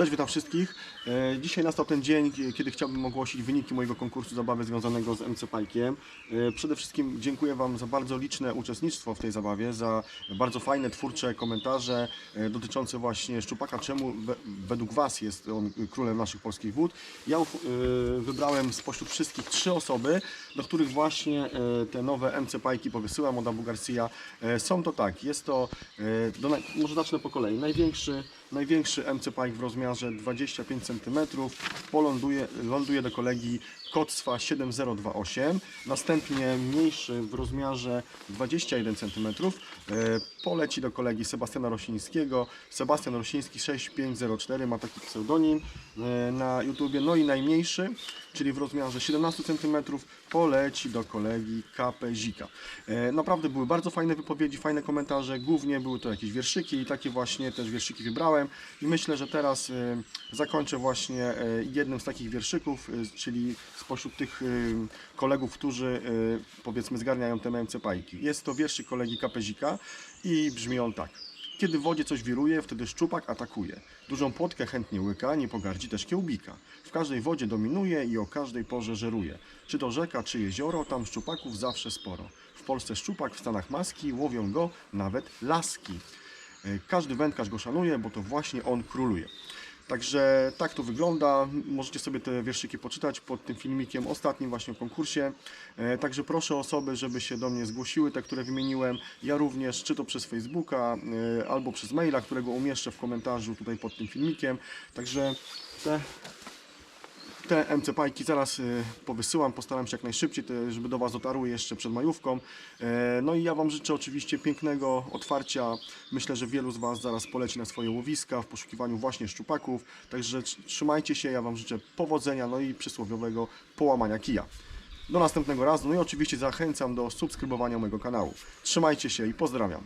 Cześć, witam wszystkich. E, Dzisiaj nastał ten dzień, kiedy chciałbym ogłosić wyniki mojego konkursu zabawy związanego z MC Pajkiem. E, Przede wszystkim dziękuję Wam za bardzo liczne uczestnictwo w tej zabawie, za bardzo fajne, twórcze komentarze e, dotyczące właśnie szczupaka, czemu we- według Was jest on królem naszych polskich wód. Ja wybrałem spośród wszystkich trzy osoby, do których właśnie te nowe MC Pajki powysyłam od Abu Garcia. Są to tak, jest to, może zacznę po kolei, największy, największy MC Pike w rozmiarze 25 cm poląduje, ląduje do kolegi Koctwa 7028, następnie mniejszy w rozmiarze 21 cm e, poleci do kolegi Sebastiana Rosińskiego, Sebastian Rosiński 6504 ma taki pseudonim e, na YouTubie, no i najmniejszy, czyli w rozmiarze 17 cm poleci do kolegi KP Zika. E, Naprawdę były bardzo fajne wypowiedzi, fajne komentarze, głównie były to jakieś wierszyki i takie właśnie też wierszyki wybrałem i myślę, że teraz e, zakończę właśnie e, jednym z takich wierszyków, czyli spośród tych kolegów, którzy powiedzmy zgarniają te MC Pajki. Jest to wierszyk kolegi Kapezika i brzmi on tak. Kiedy w wodzie coś wiruje, wtedy szczupak atakuje. Dużą płotkę chętnie łyka, nie pogardzi też kiełbika. W każdej wodzie dominuje i o każdej porze żeruje. Czy to rzeka, czy jezioro, tam szczupaków zawsze sporo. W Polsce szczupak, w Stanach maski, łowią go nawet laski. E, Każdy wędkarz go szanuje, bo to właśnie on króluje. Także tak to wygląda. Możecie sobie te wierszyki poczytać pod tym filmikiem ostatnim właśnie o konkursie. E, Także proszę osoby, żeby się do mnie zgłosiły, te, które wymieniłem. Ja również, czy to przez Facebooka, e, albo przez maila, którego umieszczę w komentarzu tutaj pod tym filmikiem. Także te te MC Pajki zaraz y, powysyłam, postaram się jak najszybciej, żeby do Was dotarły jeszcze przed majówką. E, No i ja Wam życzę oczywiście pięknego otwarcia. Myślę, że wielu z Was zaraz poleci na swoje łowiska w poszukiwaniu właśnie szczupaków. Także tr- trzymajcie się, ja Wam życzę powodzenia, no i przysłowiowego połamania kija. Do następnego razu, no i oczywiście zachęcam do subskrybowania mojego kanału. Trzymajcie się i pozdrawiam.